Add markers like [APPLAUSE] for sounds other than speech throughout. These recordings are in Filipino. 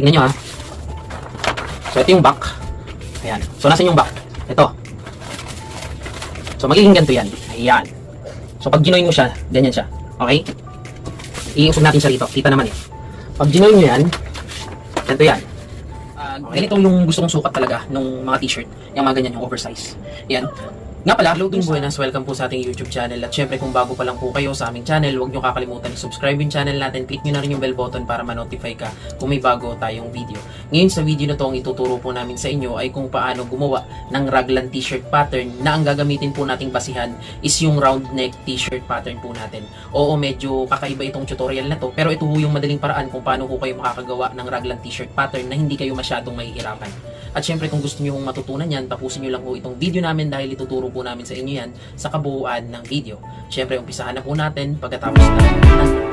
Tingnan nyo ha. So, ito yung back. Ayan. So, nasan yung back? Ito. So, magiging ganito yan. Ayan. So, pag ginoin mo siya, ganyan siya. Okay? Iusog natin siya rito. Kita naman eh. Pag ginoin nyo yan, ganito yan. Ah, ganito yung gusto kong sukat talaga ng mga t-shirt. Yung mga ganyan, yung oversize. Yan. Nga pala, din buenas. Welcome po sa ating YouTube channel. At syempre, kung bago pa lang po kayo sa aming channel, huwag nyo kakalimutan subscribe yung channel natin. Click nyo na rin yung bell button para ma-notify ka kung may bago tayong video. Ngayon sa video na to, ang ituturo po namin sa inyo ay kung paano gumawa ng raglan t-shirt pattern na ang gagamitin po nating basihan is yung round neck t-shirt pattern po natin. Oo, medyo kakaiba itong tutorial na to, pero ito yung madaling paraan kung paano po kayo makakagawa ng raglan t-shirt pattern na hindi kayo masyadong mahihirapan. At syempre kung gusto nyo hong matutunan yan, tapusin nyo lang po itong video namin dahil ituturo po namin sa inyo yan sa kabuuan ng video. Syempre umpisahan na po natin pagkatapos na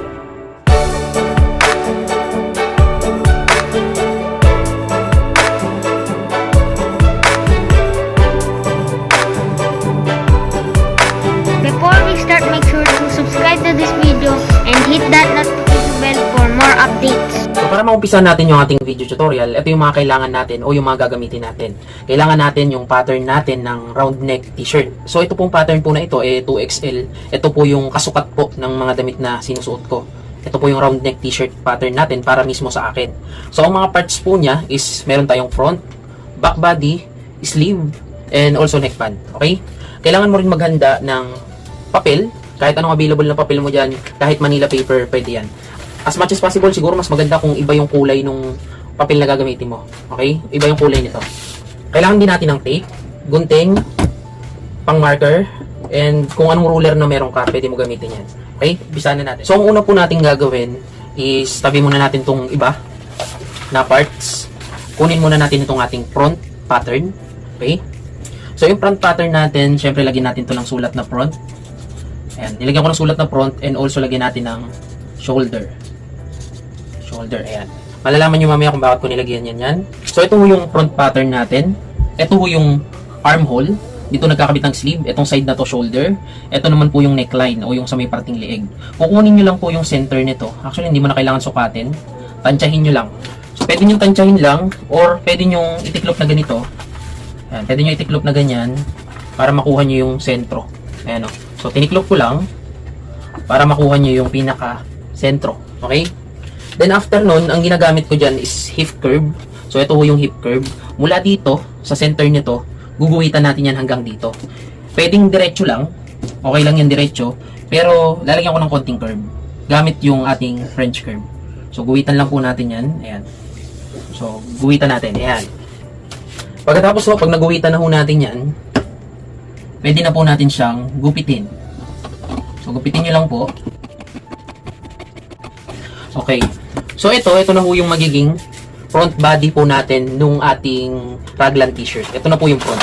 maumpisahan natin yung ating video tutorial, ito yung mga kailangan natin o yung mga gagamitin natin. Kailangan natin yung pattern natin ng round neck t-shirt. So ito pong pattern po na ito, eh 2XL. Ito po yung kasukat po ng mga damit na sinusuot ko. Ito po yung round neck t-shirt pattern natin para mismo sa akin. So ang mga parts po niya is meron tayong front, back body, sleeve, and also neckband. Okay? Kailangan mo rin maghanda ng papel, kahit anong available na papel mo dyan, kahit Manila paper, pwede yan. As much as possible, siguro mas maganda kung iba yung kulay nung papel na gagamitin mo. Okay? Iba yung kulay nito. Kailangan din natin ng tape, gunting, pang marker, and kung anong ruler na meron ka, pwede mo gamitin yan. Okay? Bisa na natin. So, ang una po natin gagawin is tabi muna natin tong iba na parts. Kunin muna natin itong ating front pattern. Okay? So, yung front pattern natin, syempre lagyan natin to ng sulat na front. Ayan, nilagyan ko ng sulat na front and also lagyan natin ng shoulder. Shoulder, ayan. Malalaman nyo mamaya kung bakit ko nilagyan yan yan. So, ito yung front pattern natin. Ito yung armhole. Dito nagkakabit ang sleeve. Itong side na to shoulder. Ito naman po yung neckline o yung sa may parting leeg. Kukunin nyo lang po yung center nito. Actually, hindi mo na kailangan sukatin. Tansyahin nyo lang. So, pwede nyo tansyahin lang or pwede nyo itiklop na ganito. Ayan, pwede nyo itiklop na ganyan para makuha nyo yung sentro. Ayan o. So, tiniklop ko lang para makuha nyo yung pinaka sentro. Okay? Then after nun, ang ginagamit ko dyan is hip curve. So, ito yung hip curve. Mula dito, sa center nito, guguhitan natin yan hanggang dito. Pwedeng diretso lang. Okay lang yan diretso. Pero, lalagyan ko ng konting curve. Gamit yung ating French curve. So, guhitan lang po natin yan. Ayan. So, guhitan natin. Ayan. Pagkatapos ho, pag naguhitan na ho natin yan, pwede na po natin siyang gupitin. So, gupitin nyo lang po. Okay. So, ito, ito na ho yung magiging front body po natin nung ating raglan t-shirt. Ito na po yung front.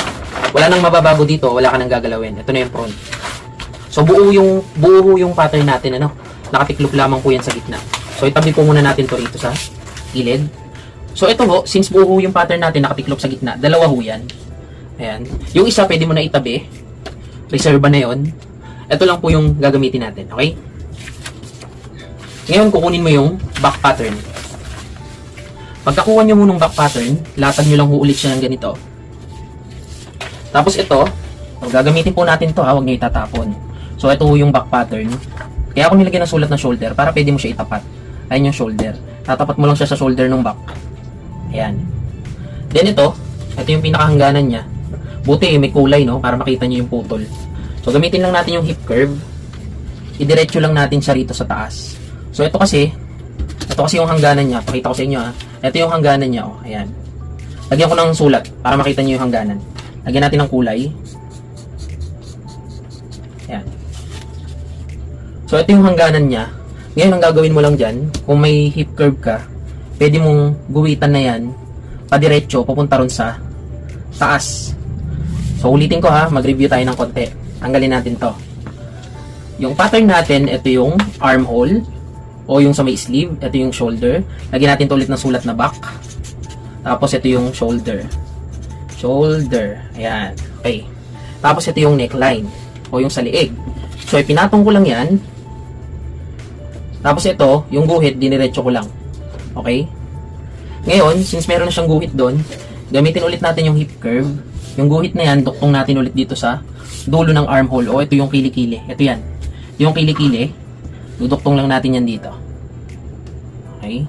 Wala nang mababago dito, wala ka nang gagalawin. Ito na yung front. So, buo yung, buo yung pattern natin, ano? Nakatiklop lamang po yan sa gitna. So, itabi po muna natin to rito sa gilid. So, ito ho, since buo yung pattern natin nakatiklop sa gitna, dalawa ho yan. Ayan. Yung isa, pwede mo na itabi. Reserva na yon. Ito lang po yung gagamitin natin, okay? Ngayon, kukunin mo yung back pattern. Pagkakuha nyo muna ng back pattern, latag nyo lang ho siya ng ganito. Tapos ito, gagamitin po natin to ha, huwag nyo itatapon. So, ito yung back pattern. Kaya ako nilagyan ng sulat na shoulder para pwede mo siya itapat. Ayan yung shoulder. Tatapat mo lang siya sa shoulder ng back. Ayan. Then ito, ito yung pinakahangganan niya. Buti may kulay no, para makita nyo yung putol. So, gamitin lang natin yung hip curve. Idiretso lang natin siya rito sa taas. So, ito kasi, ito kasi yung hangganan niya. Pakita ko sa inyo ha. Ito yung hangganan niya. Oh, ayan. Lagyan ko ng sulat para makita niyo yung hangganan. Lagyan natin ng kulay. Ayan. So, ito yung hangganan niya. Ngayon, ang gagawin mo lang dyan, kung may hip curve ka, pwede mong guwitan na yan, padiretso, papunta ron sa taas. So, ulitin ko ha, mag-review tayo ng konti. Tanggalin natin to. Yung pattern natin, ito yung armhole, o yung sa may sleeve, ito yung shoulder. Lagyan natin to ulit ng sulat na back. Tapos, ito yung shoulder. Shoulder. Ayan. Okay. Tapos, ito yung neckline, o yung sa liig. So, ipinatong ko lang yan. Tapos, ito, yung guhit, diniretso ko lang. Okay? Ngayon, since meron na siyang guhit doon, gamitin ulit natin yung hip curve. Yung guhit na yan, duktong natin ulit dito sa dulo ng armhole. O, ito yung kilikili. Ito yan. Yung kilikili, duduktong lang natin yan dito. Okay?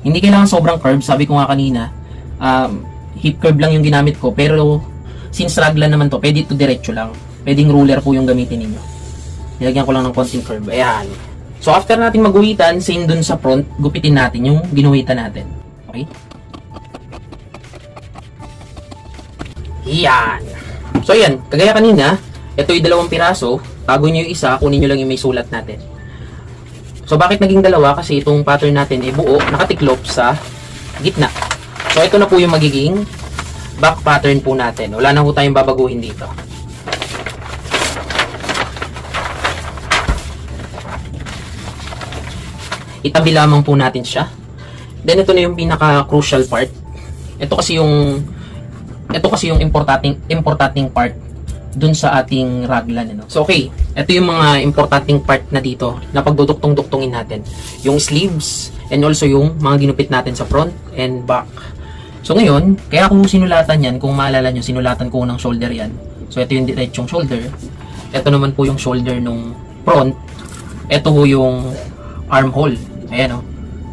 Hindi kailangan sobrang curve. Sabi ko nga kanina, um, hip curve lang yung ginamit ko. Pero, since raglan naman to, pwede ito diretso lang. Pwedeng ruler po yung gamitin ninyo. Nilagyan ko lang ng konting curve. Ayan. So, after natin maguhitan, same dun sa front, gupitin natin yung ginuhitan natin. Okay? Yan. So, yan. Kagaya kanina, ito yung dalawang piraso. Bago nyo yung isa, kunin nyo lang yung may sulat natin. So, bakit naging dalawa? Kasi itong pattern natin ay buo, nakatiklop sa gitna. So, ito na po yung magiging back pattern po natin. Wala na po tayong babaguhin dito. Itabi lamang po natin siya. Then, ito na yung pinaka-crucial part. Ito kasi yung ito kasi yung importanting importanting part dun sa ating raglan ano. So okay, ito yung mga importanting part na dito na pagduduktong-duktongin natin. Yung sleeves and also yung mga ginupit natin sa front and back. So ngayon, kaya ako sinulatan yan, kung maalala nyo, sinulatan ko ng shoulder yan. So ito yung diretsong shoulder. Ito naman po yung shoulder nung front. Ito po yung armhole. Ayan o.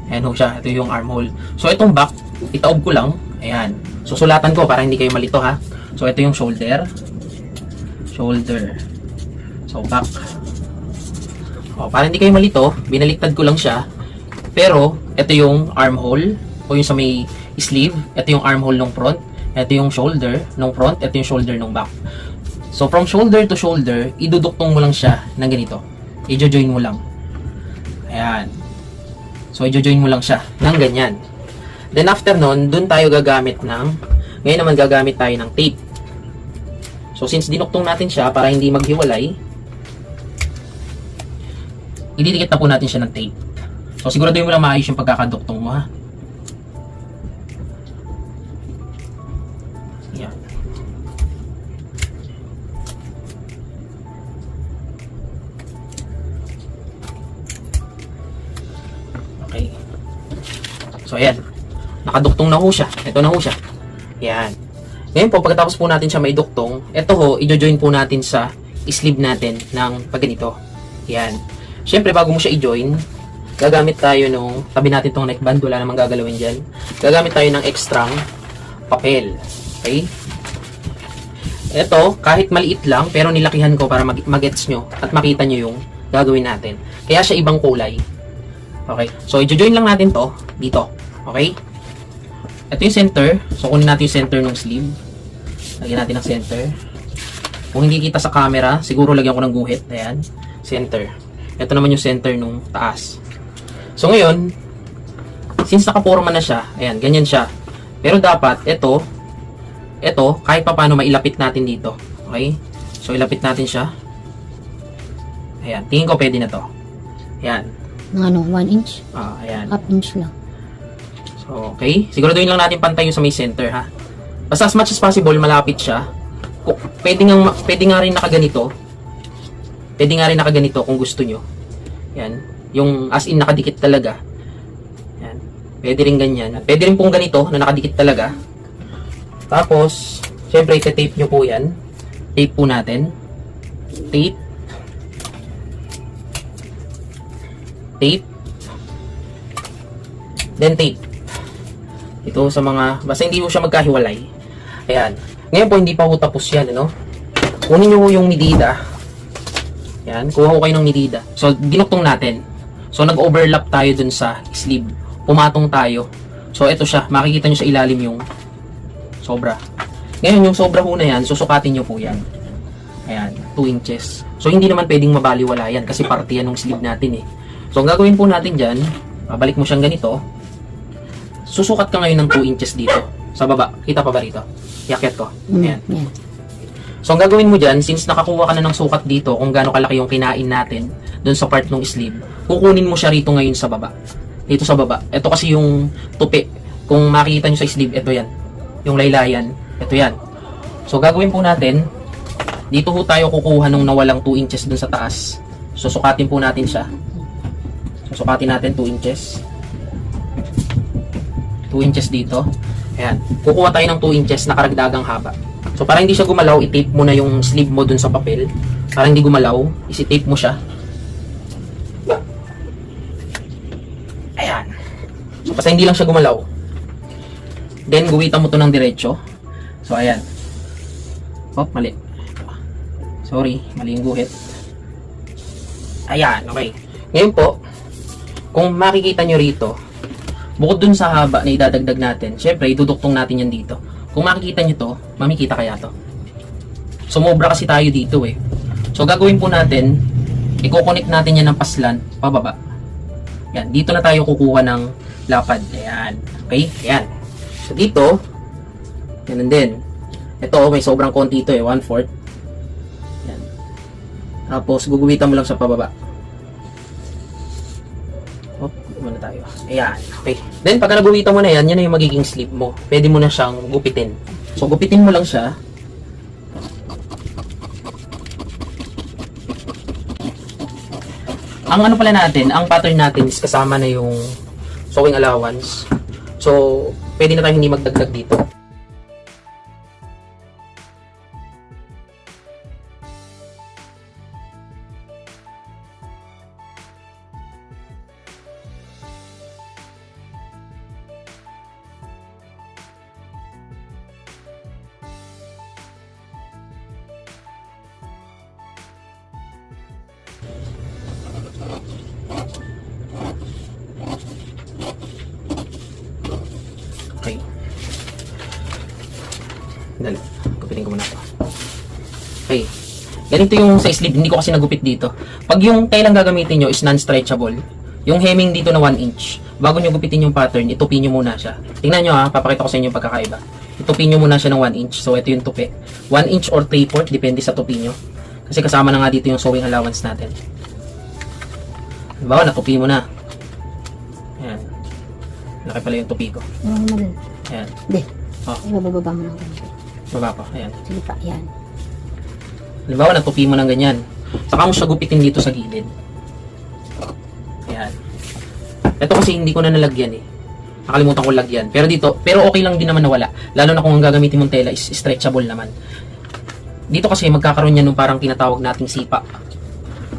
Ayan ho siya. Ito yung armhole. So itong back, itaob ko lang. Ayan. Susulatan ko para hindi kayo malito ha. So ito yung shoulder. Shoulder. So back. O, para hindi kayo malito, binaliktad ko lang siya. Pero ito yung armhole o yung sa may sleeve. Ito yung armhole ng front. Ito yung shoulder ng front. Ito yung shoulder ng back. So from shoulder to shoulder, iduduktong mo lang siya ng ganito. I-join mo lang. Ayan. So i-join mo lang siya ng ganyan. Then after nun, dun tayo gagamit ng, ngayon naman gagamit tayo ng tape. So since dinuktong natin siya para hindi maghiwalay, ididikit na po natin siya ng tape. So siguraduhin mo lang maayos yung pagkakaduktong mo ha. Okay. So ayan. Nakaduktong na ho siya. Ito na ho siya. Yan. Ngayon po, pagkatapos po natin siya maiduktong, ito ho, i-join po natin sa sleeve natin ng pagganito. Yan. Siyempre, bago mo siya i-join, gagamit tayo nung, tabi natin tong neckband, wala namang gagalawin dyan. Gagamit tayo ng extra papel. Okay? Ito, kahit maliit lang, pero nilakihan ko para mag- magets nyo at makita nyo yung gagawin natin. Kaya siya ibang kulay. Okay? So, i-join lang natin to dito. Okay? Ito yung center. So, kunin natin yung center ng sleeve. Lagyan natin ng center. Kung hindi kita sa camera, siguro lagyan ko ng guhit. Ayan. Center. Ito naman yung center nung taas. So, ngayon, since nakaporma na siya, ayan, ganyan siya. Pero dapat, ito, ito, kahit pa paano mailapit natin dito. Okay? So, ilapit natin siya. Ayan. Tingin ko pwede na to. Ayan. Ano, 1 inch? Ah, ayan. Half inch lang. So, okay. Siguraduhin lang natin pantay yung sa may center, ha? Basta as much as possible, malapit siya. Pwede, nga, pwede nga rin nakaganito. Pwede nga rin nakaganito kung gusto nyo. Yan. Yung as in nakadikit talaga. Yan. Pwede rin ganyan. Pwede rin pong ganito na nakadikit talaga. Tapos, syempre, ite-tape nyo po yan. Tape po natin. Tape. Tape. Then tape. Ito sa mga, basta hindi mo siya magkahiwalay. Ayan. Ngayon po, hindi pa po tapos yan, ano? Kunin nyo yung medida. Yan, kuha ko kayo ng medida. So, dinuktong natin. So, nag-overlap tayo dun sa sleeve. Pumatong tayo. So, ito siya. Makikita nyo sa ilalim yung sobra. Ngayon, yung sobra ho na yan, susukatin nyo po yan. Ayan, 2 inches. So, hindi naman pwedeng mabaliwala yan kasi parte yan ng sleeve natin eh. So, ang gagawin po natin dyan, babalik mo siyang ganito. Susukat ka ngayon ng 2 inches dito. Sa baba. Kita pa ba rito? Yakyat ko. Ayan. Mm, yan. So, ang gagawin mo dyan, since nakakuha ka na ng sukat dito, kung gaano kalaki yung kinain natin dun sa part ng sleeve, kukunin mo siya rito ngayon sa baba. Dito sa baba. Ito kasi yung tupi. Kung makikita nyo sa sleeve, ito yan. Yung laylayan, ito yan. So, gagawin po natin, dito ho tayo kukuha nung nawalang 2 inches dun sa taas. Susukatin po natin siya. Susukatin natin 2 inches. 2 inches dito. Ayan. Kukuha tayo ng 2 inches na karagdagang haba. So, para hindi siya gumalaw, i-tape mo na yung sleeve mo dun sa papel. Para hindi gumalaw, isi-tape mo siya. Ayan. So, basta hindi lang siya gumalaw. Then, guwitan mo to ng diretso. So, ayan. Oh, mali. Sorry, mali yung guhit. Ayan, okay. Ngayon po, kung makikita nyo rito, bukod dun sa haba na idadagdag natin, syempre, iduduktong natin yan dito. Kung makikita nyo to, mamikita kaya to. Sumobra kasi tayo dito eh. So, gagawin po natin, i-connect natin yan ng paslan, pababa. Yan, dito na tayo kukuha ng lapad. Ayan. Okay? Ayan. So, dito, ganun din. Ito, may sobrang konti ito eh, 1/4. Yan. Tapos, guguwitan mo lang sa pababa. Ayan. Okay. Then, pagka naguwitan mo na yan, yan na yung magiging sleeve mo. Pwede mo na siyang gupitin. So, gupitin mo lang siya. Ang ano pala natin, ang pattern natin is kasama na yung sewing allowance. So, pwede na tayong hindi magdagdag dito. Okay. Dali. Gupitin ko muna ito. Okay. Ganito yung sa sleeve. Hindi ko kasi nagupit dito. Pag yung tailang gagamitin nyo is non-stretchable, yung hemming dito na 1 inch, bago nyo gupitin yung pattern, itupin nyo muna siya. Tingnan nyo ha, papakita ko sa inyo yung pagkakaiba. Itupin nyo muna siya ng 1 inch. So, ito yung tupi. 1 inch or 3 4 depende sa tupi nyo. Kasi kasama na nga dito yung sewing allowance natin. Halimbawa, natupi mo na. Ayan. Laki pala yung tupi ko. Ano mo din? Ayan. Hindi. Oh. Ibababa mo lang ganito. Baba pa. Ayan. Sige pa, yan. Halimbawa, natupi mo ng ganyan. Saka mo siya gupitin dito sa gilid. Ayan. Ito kasi hindi ko na nalagyan eh. Nakalimutan ko lagyan. Pero dito, pero okay lang din naman na wala. Lalo na kung ang gagamitin mong tela is stretchable naman. Dito kasi magkakaroon yan nung parang tinatawag nating sipa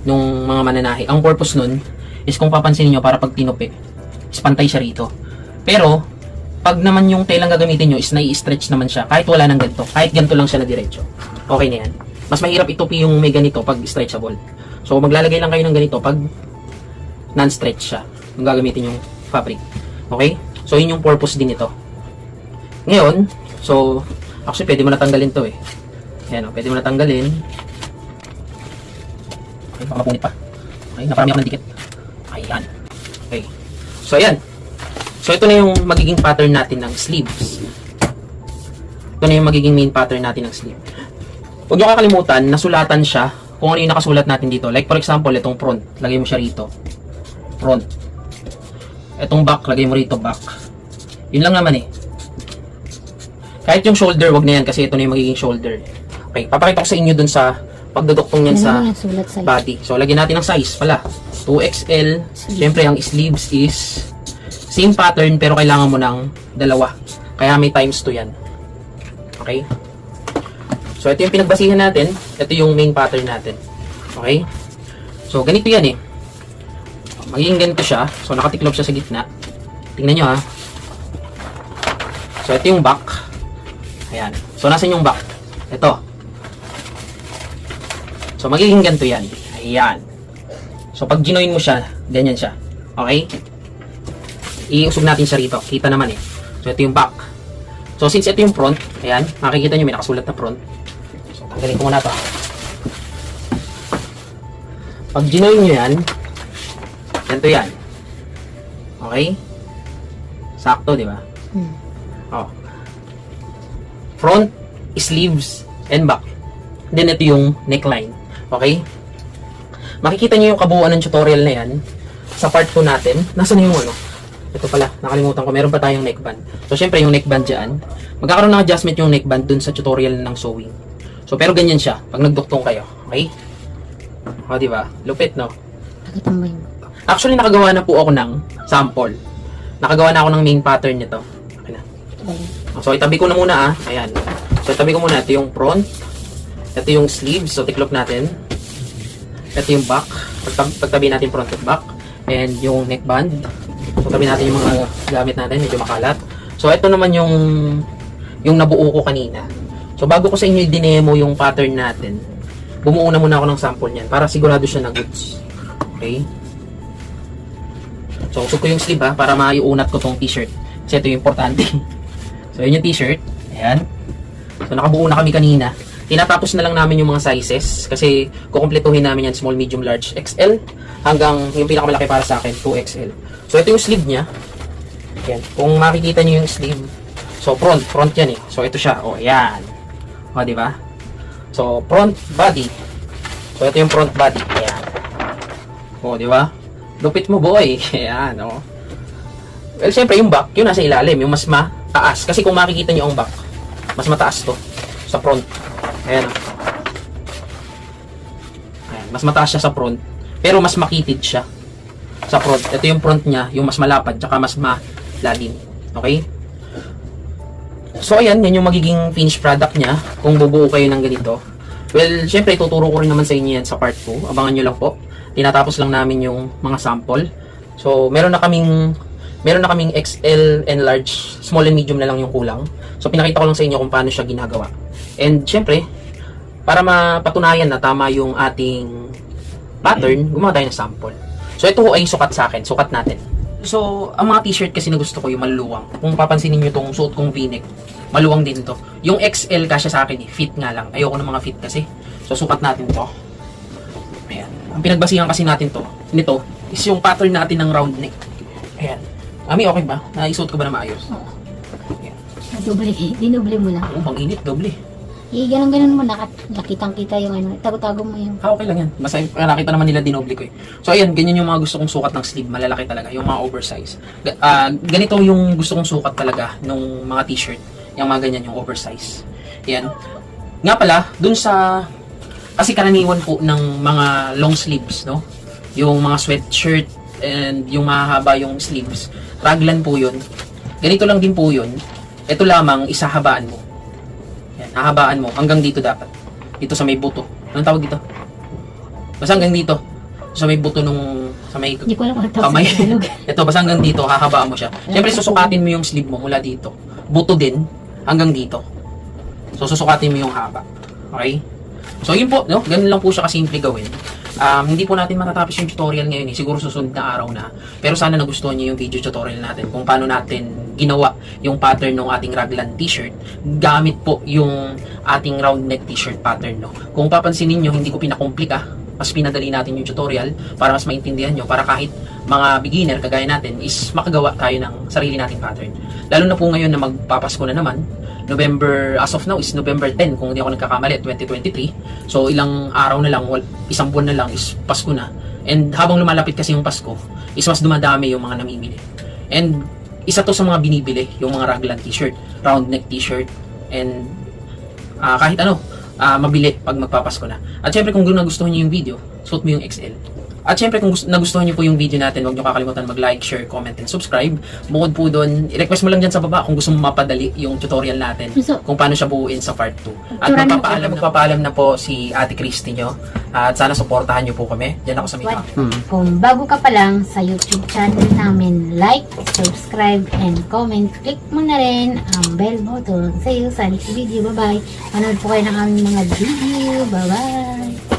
nung mga mananahi. Ang purpose nun is kung papansin niyo para pag tinupi, is pantay siya rito. Pero, pag naman yung telang gagamitin nyo is nai-stretch naman siya kahit wala nang ganito. Kahit ganito lang siya na diretso. Okay na yan. Mas mahirap itupi yung may ganito pag stretchable. So, maglalagay lang kayo ng ganito pag non-stretch siya. Yung gagamitin yung fabric. Okay? So, yun yung purpose din ito. Ngayon, so, actually, pwede mo natanggalin to eh. Ayan o, pwede mo natanggalin. Okay, baka mapunit pa. Okay, naparami ako ng dikit. Ayan. Okay. So, ayan. So, ito na yung magiging pattern natin ng sleeves. Ito na yung magiging main pattern natin ng sleeve. Huwag nyo kakalimutan, nasulatan siya kung ano yung nakasulat natin dito. Like, for example, itong front. Lagay mo siya rito. Front. Itong back, lagay mo rito, back. Yun lang naman eh. Kahit yung shoulder, wag na yan kasi ito na yung magiging shoulder. Okay, papakita ko sa inyo dun sa pagduduktong yan Ano sa sa'yo. body. So, lagyan natin ng size pala. 2XL. Siyempre, ang sleeves is same pattern pero kailangan mo ng dalawa. Kaya may times 2 yan. Okay? So, ito yung pinagbasihan natin. Ito yung main pattern natin. Okay? So, ganito yan eh. Magiging ganito siya. So, nakatiklop siya sa gitna. Tingnan nyo ha. So, ito yung back. Ayan. So, nasan yung back? Ito. So, magiging ganito yan. Ayan. So, pag ginoin mo siya, ganyan siya. Okay? Iusog natin siya rito. Kita naman eh. So, ito yung back. So, since ito yung front, ayan, makikita nyo may nakasulat na front. So, tanggalin ko muna to. Pag ginoin nyo yan, ganito yan. Okay? Sakto, di ba? Hmm. Oh. Front, sleeves, and back. Then, ito yung neckline. Okay? Makikita nyo yung kabuuan ng tutorial na yan sa part 2 natin. Nasaan yung ano? Ito pala, nakalimutan ko. Meron pa tayong neckband. So, syempre yung neckband dyan. Magkakaroon ng adjustment yung neckband dun sa tutorial ng sewing. So, pero ganyan siya pag nagduktong kayo. Okay? O, di ba? Lupit, no? Nakita mo ba yung... Actually, nakagawa na po ako ng sample. Nakagawa na ako ng main pattern nito. So, itabi ko na muna ah. Ayan. So, itabi ko muna. Ito yung front. Ito yung sleeves. So, tiklop natin. Ito yung back. Pagtab pagtabi natin front at back. And yung neckband. So, tabi natin yung mga gamit natin. Medyo makalat. So, ito naman yung yung nabuo ko kanina. So, bago ko sa inyo i-demo yung pattern natin, bumuo na muna ako ng sample niyan para sigurado siya na goods. Okay? So, usog ko yung sleeve ha, para maiunat ko tong t-shirt. Kasi ito yung importante. [LAUGHS] so, yun yung t-shirt. Ayan. So, nakabuo na kami kanina. Tinatapos na lang namin yung mga sizes kasi kukumpletuhin namin yan small, medium, large, XL hanggang yung pinakamalaki para sa akin, 2XL. So, ito yung sleeve niya. Ayan. Kung makikita niyo yung sleeve, so front, front yan eh. So, ito siya. O, ayan. O, di ba? So, front body. So, ito yung front body. Ayan. O, di ba? Lupit mo, boy. [LAUGHS] Ayan, o. Well, syempre, yung back, yun nasa ilalim. Yung mas mataas. Kasi kung makikita nyo ang back, mas mataas to. Sa front. Ayan. Ayan, mas mataas siya sa front. Pero mas makitid siya. Sa front. Ito yung front niya, yung mas malapad, tsaka mas malalim. Okay? So, ayan, yan yung magiging finished product niya. Kung bubuo kayo ng ganito. Well, syempre, tuturo ko rin naman sa inyo yan sa part 2. Abangan nyo lang po. Tinatapos lang namin yung mga sample. So, meron na kaming meron na kaming XL and large, small and medium na lang yung kulang. So, pinakita ko lang sa inyo kung paano siya ginagawa. And, syempre, para mapatunayan na tama yung ating pattern, gumawa tayo ng sample. So, ito ho ay sukat sa akin. Sukat natin. So, ang mga t-shirt kasi na gusto ko yung maluluwang. Kung papansinin nyo tong suot kong v-neck, maluwang din to. Yung XL kasya sa akin eh, fit nga lang. Ayoko ng mga fit kasi. So, sukat natin to. Ayan. Ang pinagbasihan kasi natin to, nito, is yung pattern natin ng round neck. Ayan. Ami, okay ba? Naisuot ko ba na maayos? Doble, [LAUGHS] dinoble mo lang. Oo, pang init, doble. Eh, ganun-ganun mo, nakat, nakitang-kita yung ano, tago-tago mo yung... Ah, okay lang yan. Basta uh, nakita naman nila dinoble ko eh. So, ayan, ganyan yung mga gusto kong sukat ng sleeve. Malalaki talaga. Yung mga oversize. Ah, ganito yung gusto kong sukat talaga nung mga t-shirt. Yung mga ganyan, yung oversize. Yan. Nga pala, dun sa... Kasi karaniwan po ng mga long sleeves, no? Yung mga sweatshirt and yung mahaba yung sleeves. Raglan po yun. Ganito lang din po yun. Ito lamang, isahabaan mo. Hahabaan mo. Hanggang dito dapat. Dito sa may buto. Anong tawag dito? Basta hanggang dito. Sa may buto nung... Sa may Hindi ko alam kung kamay. sa Tagalog. [LAUGHS] Ito, basta hanggang dito, hahabaan mo siya. Siyempre, susukatin mo yung sleeve mo mula dito. Buto din, hanggang dito. So, susukatin mo yung haba. Okay? So, yun po, no? Ganun lang po siya kasimple gawin. Um, hindi po natin matatapos yung tutorial ngayon eh. Siguro susunod na araw na. Pero sana nagustuhan niyo yung video tutorial natin kung paano natin ginawa yung pattern ng ating raglan t-shirt gamit po yung ating round neck t-shirt pattern no. Kung papansin niyo hindi ko pinakomplika mas pinadali natin yung tutorial para mas maintindihan nyo para kahit mga beginner kagaya natin is makagawa tayo ng sarili nating pattern. Lalo na po ngayon na magpapasko na naman, November, as of now is November 10 kung hindi ako nagkakamali, 2023. So ilang araw na lang, isang buwan na lang is Pasko na. And habang lumalapit kasi yung Pasko, is mas dumadami yung mga namimili. And isa to sa mga binibili, yung mga raglan t-shirt, round neck t-shirt, and ah, kahit ano, ah, mabili pag magpapasko na. At syempre kung nagustuhan niyo yung video, suot mo yung XL. At syempre kung gusto, nagustuhan niyo po yung video natin, huwag niyo kakalimutan mag-like, share, comment, and subscribe. Bukod po doon, i-request mo lang dyan sa baba kung gusto mo mapadali yung tutorial natin Gusto- kung paano siya buuin sa part 2. At magpapaalam, magpapaalam na po si Ate Christy nyo. At sana supportahan niyo po kami. Diyan ako sa What? Hmm. Kung bago ka pa lang sa YouTube channel namin, like, subscribe, and comment. Click mo na rin ang bell button. See you sa next video. Bye-bye. Panood po kayo ng aming mga video. Bye-bye.